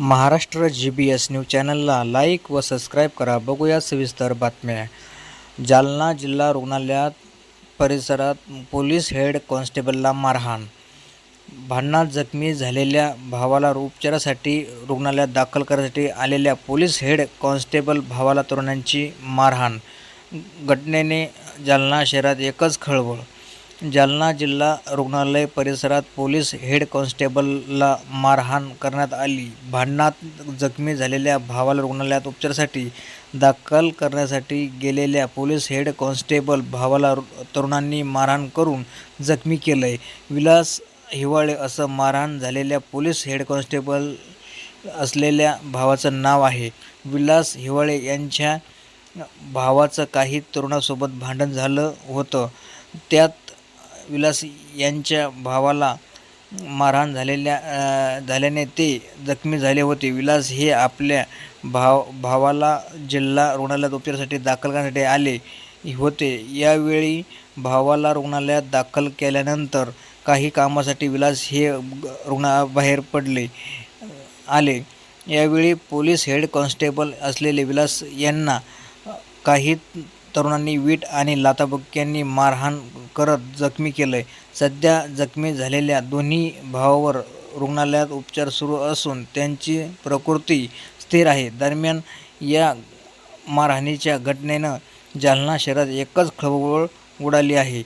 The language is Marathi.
Maharashtra G B S news चॅनलला लाईक व सबस्क्राईब करा. बघूया सविस्तर बातम्या. जालना जिल्हा रुग्णालयात परिसरात पोलीस हेड कॉन्स्टेबलला मारहाण. भांडणात जखमी झालेल्या भावाला उपचारासाठी रुग्णालयात दाखल करण्यासाठी आलेल्या पोलीस हेड कॉन्स्टेबल भावाला तरुणांची मारहाण. घटनेने जालना शहरात एकच खळबळ जालना जिल्हा रुग्णालय परिसरात पोलीस हेड कॉन्स्टेबलला मारहाण करण्यात आली. भांडणात जखमी झालेल्या भावाला रुग्णालयात उपचारासाठी दाखल करण्यासाठी गेलेल्या पोलीस हेड कॉन्स्टेबल भावाला रु- तरुणांनी मारहाण करून जखमी केलंय. विलास हिवाळे असं मारहाण झालेल्या पोलीस हेड कॉन्स्टेबल असलेल्या भावाचं नाव आहे. विलास हिवाळे यांच्या भावाचं काही तरुणासोबत भांडण झालं होतं. त्यात विलास यांच्या भावाला मारहाण झालेल्या झाल्याने ते जखमी झाले होते. विलास हे आपल्या भाव भावाला जिल्हा रुग्णालयात उपचारासाठी दाखल करण्यासाठी आले होते. यावेळी भावाला रुग्णालयात दाखल केल्यानंतर काही कामासाठी विलास हे रुग्णाबाहेर पडले आले. यावेळी पोलीस हेड कॉन्स्टेबल असलेले विलास यांना काही तरुणांनी वीट आणि लाथाबुक्क्यांनी मारहाण करत जखमी केलंय. सध्या जखमी झालेल्या दोन्ही भावावर रुग्णालयात उपचार सुरू असून त्यांची प्रकृती स्थिर आहे. दरम्यान या मारहाणीच्या घटनेनं जालना शहरात एकच खळबळ उडाली आहे.